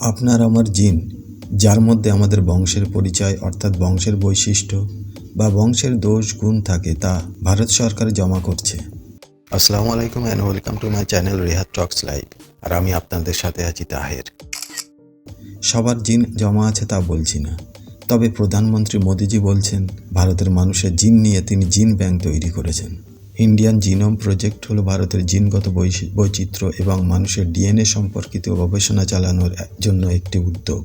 আপনার আমার জিন যার মধ্যে আমাদের বংশের পরিচয় অর্থাৎ বংশের বৈশিষ্ট্য বা বংশের দোষ গুণ থাকে তা ভারত সরকার জমা করছে। আসসালামু আলাইকুম and welcome to my channel Rehat talks live আর আমি আপনাদের সাথে আছি তাহের। সবার জিন জমা আছে তা বলছি না। তবে প্রধানমন্ত্রী মোদিজি বলছেন ভারতের মানুষের জিন নিয়ে তিনি জিন ব্যাংক তৈরি করেছেন। ইন্ডিয়ান জিনোম প্রজেক্ট হলো ভারতের জিনগত বৈচিত্র্য এবং মানুষের ডিএনএ সম্পর্কিত গবেষণা চালানোর জন্য একটি উদ্যোগ।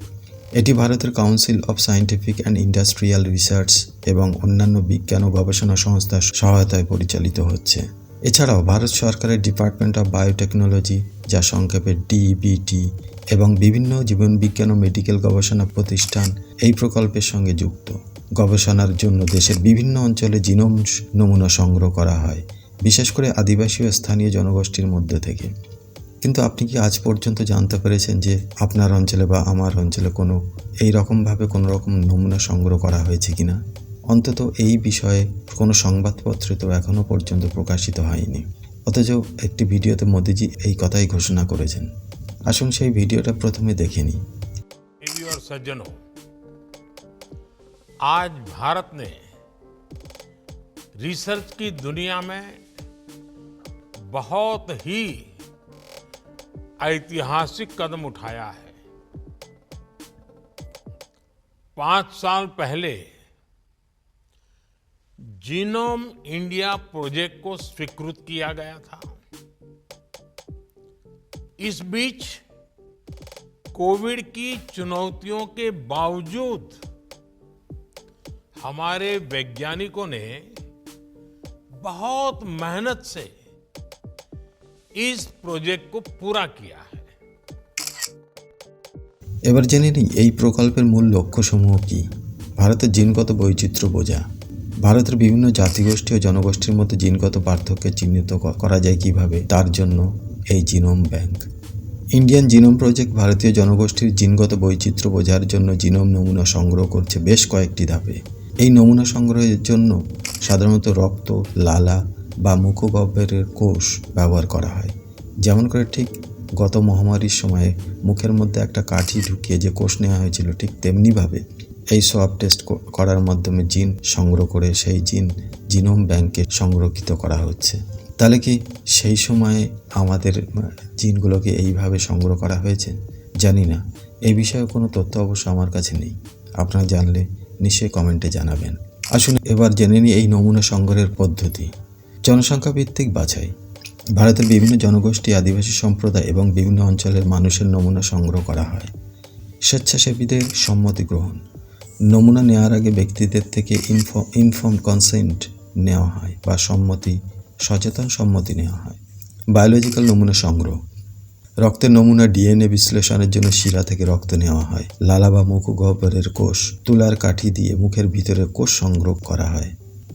এটি ভারতের council of scientific and industrial research এবং অন্যান্য বিজ্ঞান ও গবেষণা সংস্থার সহায়তায় পরিচালিত হচ্ছে। এছাড়াও ভারত সরকারের ডিপার্টমেন্ট অফ বায়োটেকনোলজি যা সংক্ষেপে ডিবিটি এবং বিভিন্ন জীবনবিজ্ঞান ও মেডিকেল গবেষণা প্রতিষ্ঠান এই প্রকল্পের সঙ্গে যুক্ত। গবেষণার জন্য দেশের বিভিন্ন অঞ্চলে জিনোম নমুনা সংগ্রহ করা হয়, বিশেষ করে আদিবাসী ও স্থানীয় জনগোষ্ঠীর মধ্যে থেকে। কিন্তু আপনি কি আজ পর্যন্ত জানতে পেরেছেন যে আপনার অঞ্চলে বা আমার অঞ্চলে কোনো এই রকমভাবে কোনো রকম নমুনা সংগ্রহ করা হয়েছে কিনা? অন্তত এই বিষয়ে কোনো সংবাদপত্র তো এখনও পর্যন্ত প্রকাশিত হয়নি। অথচ একটি ভিডিওতে মোদিজি এই কথাই ঘোষণা করেছেন। আসুন সেই ভিডিওটা প্রথমে দেখে आज भारत ने रिसर्च की दुनिया में बहुत ही ऐतिहासिक कदम उठाया है। पाँच साल पहले जीनोम इंडिया प्रोजेक्ट को स्वीकृत किया गया था। इस बीच कोविड की चुनौतियों के बावजूद हमारे वैज्ञानिकों ने बहुत मेहनत से इस प्रोजेक्ट को पूरा किया है এবার জেনে নিই এই প্রকল্পের মূল লক্ষ্যসমূহ কী ভারতের জিনগত বৈচিত্র্য বোঝা ভারতের বিভিন্ন জাতিগোষ্ঠী ও জনগোষ্ঠীর মধ্যে জিনগত পার্থক্য চিহ্নিত ক- করা যায় কিভাবে তার জন্য এই genome bank Indian genome project ভারতীয় জনগোষ্ঠীর জিনগত বৈচিত্র্য বোঝার জন্য জিনোম নমুনা সংগ্রহ করছে বেশ কয়েকটি ধাপে এই নমুনা সংগ্রহের জন্য সাধারণত রক্ত, লালা বা মুখগহ্বরের কোষ ব্যবহার করা হয়। যেমন করে ঠিক গত মহামারীর সময়ে মুখের মধ্যে একটা কাঠি ঢুকিয়ে যে কোষ নেওয়া হয়েছিল, ঠিক তেমনিভাবে এই সোয়াব টেস্ট করার মাধ্যমে জিন সংগ্রহ করে সেই জিন জিনোম ব্যাংকে সংরক্ষিত করা হচ্ছে। তাহলে কি সেই সময়ে আমাদের জিনগুলোকে এইভাবে সংগ্রহ করা হয়েছে? জানি না। এই বিষয়ে কোনো তথ্য অবশ্য আমার কাছে নেই। আপনারা জানলে নিশ্চয়ই কমেন্টে জানাবেন। আসুন এবার জেনে নিই এই নমুনা সংগ্রহের পদ্ধতি। জনসংখ্যা ভিত্তিক বাছাই। ভারতের বিভিন্ন জনগোষ্ঠী, আদিবাসী সম্প্রদায় এবং বিভিন্ন অঞ্চলের মানুষের নমুনা সংগ্রহ করা হয়। স্বেচ্ছাসেবীদের সম্মতি গ্রহণ। নমুনা নেওয়ার আগে ব্যক্তিদের থেকে ইনফর্ম কনসেন্ট নেওয়া হয় বা সম্মতি, সচেতন সম্মতি নেওয়া হয়। বায়োলজিক্যাল নমুনা সংগ্রহ। রক্তের নমুনা ডিএনএ বিশ্লেষণের জন্য শিরা থেকে রক্ত নেওয়া হয়। লালা বা মুখ গহ্বরের কোষ তুলার কাঠি দিয়ে মুখের ভিতরে কোষ সংগ্রহ করা হয়।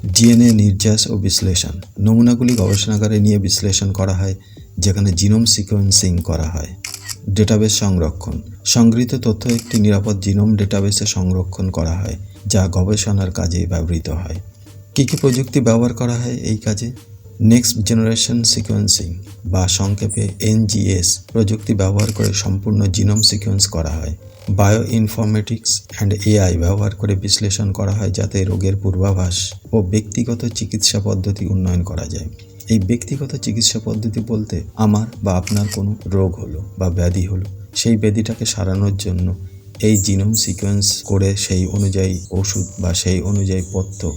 ডিএনএ নির্যাস ও বিশ্লেষণ। নমুনাগুলি গবেষণাগারে নিয়ে বিশ্লেষণ করা হয়, যেখানে জিনোম সিকোয়েন্সিং করা হয়। ডেটাবেস সংরক্ষণ। সংগৃহীত তথ্য একটি নিরাপদ জিনোম ডেটাবেসে সংরক্ষণ করা হয়, যা গবেষণার কাজে ব্যবহৃত হয়। কী কী প্রযুক্তি ব্যবহার করা হয় এই কাজে? নেক্সট জেনারেশন সিকোয়েন্সিং বা সংক্ষেপে এনজিএস প্রযুক্তি ব্যবহার করে সম্পূর্ণ জিনোম সিকোয়েন্স করা হয়। বায়ো ইনফরমেটিক্স অ্যান্ড এআই ব্যবহার করে বিশ্লেষণ করা হয় যাতে রোগের পূর্বাভাস ও ব্যক্তিগত চিকিৎসা পদ্ধতি উন্নয়ন করা যায়। এই ব্যক্তিগত চিকিৎসা পদ্ধতি বলতে আমার বা আপনার কোনো রোগ হলো বা ব্যাধি হলো, সেই ব্যাধিটাকে সারানোর জন্য এই জিনোম সিকোয়েন্স করে সেই অনুযায়ী ওষুধ বা সেই অনুযায়ী পথ্য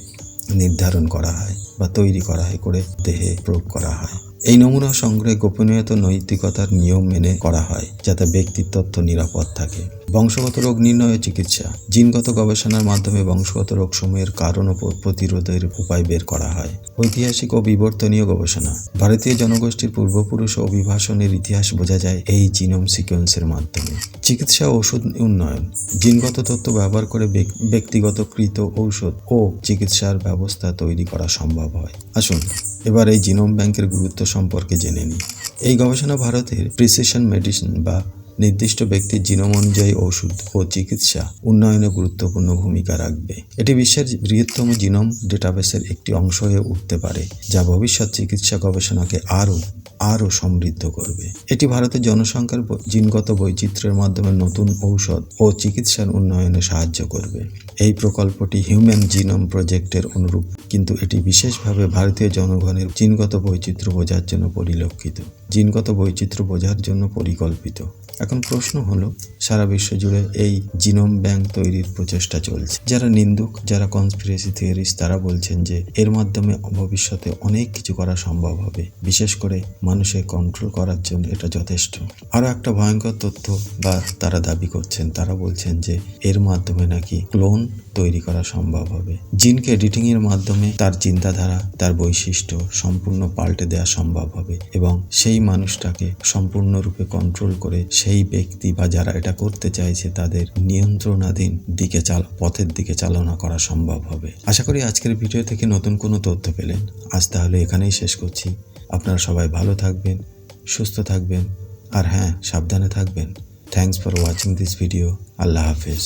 নির্ধারণ করা হয়। বা তৈরি করা হয় করে দেহে প্রয়োগ করা হয়। এই নমুনা সংগ্রহে গোপনীয়তা নৈতিকতার নিয়ম মেনে করা হয়, যাতে ব্যক্তির তথ্য নিরাপদ থাকে। বংশগত রোগ নির্ণয় ও চিকিৎসা। জিনগত গবেষণার মাধ্যমে বংশগত রোগসমূহের কারণ ও প্রতিরোধের উপায় বের করা হয়। ঐতিহাসিক ও বিবর্তনীয় গবেষণা। ভারতীয় জনগোষ্ঠীর পূর্বপুরুষ ও অভিবাসনের ইতিহাস বোঝা যায় এই জিনোম সিকোয়েন্সের মাধ্যমে। চিকিৎসা ওষুধ উন্নয়ন। জিনগত তথ্য ব্যবহার করে ব্যক- ব্যক্তিগতকৃত ঔষধ ও চিকিৎসার ব্যবস্থা তৈরি করা সম্ভব হয়। আসুন এবার এই জিনোম ব্যাংকের গুরুত্ব সম্পর্কে জেনে নিই। এই গবেষণা ভারতের প্রিসেশন মেডিসিন বা নির্দিষ্ট ব্যক্তির জিনোম অনুযায়ী ওষুধ ও চিকিৎসা উন্নয়নে গুরুত্বপূর্ণ ভূমিকা রাখবে। এটি বিশ্বের বৃহত্তম জিনোম ডেটাবেসের একটি অংশ হয়ে উঠতে পারে, যা ভবিষ্যৎ চিকিৎসা গবেষণাকে আরও আরও সমৃদ্ধ করবে। এটি ভারতের জনসংখ্যার জিনগত বৈচিত্র্যের মাধ্যমে নতুন ঔষধ ও চিকিৎসার উন্নয়নে সাহায্য করবে। এই প্রকল্পটি হিউম্যান জিনোম প্রজেক্টের অনুরূপ, কিন্তু এটি বিশেষভাবে ভারতীয় জনগণের জিনগত বৈচিত্র্য বোঝার জন্য পরিলক্ষিত। জিনগত বৈচিত্র্য বোঝার জন্য পরিকল্পিত। এখন প্রশ্ন হলো, সারা বিশ্ব জুড়ে এই জিনোম ব্যাংক তৈরির প্রচেষ্টা চলছে। যারা নিন্দুক, যারা কনস্পিরেসি থিওরিস্ট তারা বলছেন যে এর মাধ্যমে ভবিষ্যতে অনেক কিছু করা সম্ভব হবে। বিশেষ করে মানুষের কন্ট্রোল করার জন্য এটা যথেষ্ট। আরও একটা ভয়ঙ্কর তথ্য বা তারা দাবি করছেন, তারা বলছেন যে এর মাধ্যমে নাকি ক্লোন তৈরি করা সম্ভব হবে। জিনকে এডিটিং এর মাধ্যমে তার চিন্তাধারা, তার বৈশিষ্ট্য সম্পূর্ণ পাল্টে দেওয়া সম্ভব হবে এবং সেই মানুষটাকে সম্পূর্ণরূপে কন্ট্রোল করে সেই ব্যক্তি বা যারা এটা করতে চাইছে তাদের নিয়ন্ত্রণাধীন দিকে চাল, পথের দিকে চালনা করা সম্ভব হবে। আশা করি আজকের ভিডিও থেকে নতুন কোনো তথ্য পেলেন। আজ তাহলে এখানেই শেষ করছি। আপনারা সবাই ভালো থাকবেন, সুস্থ থাকবেন, আর হ্যাঁ সাবধানে থাকবেন। Thanks for watching this video আল্লাহ হাফেজ।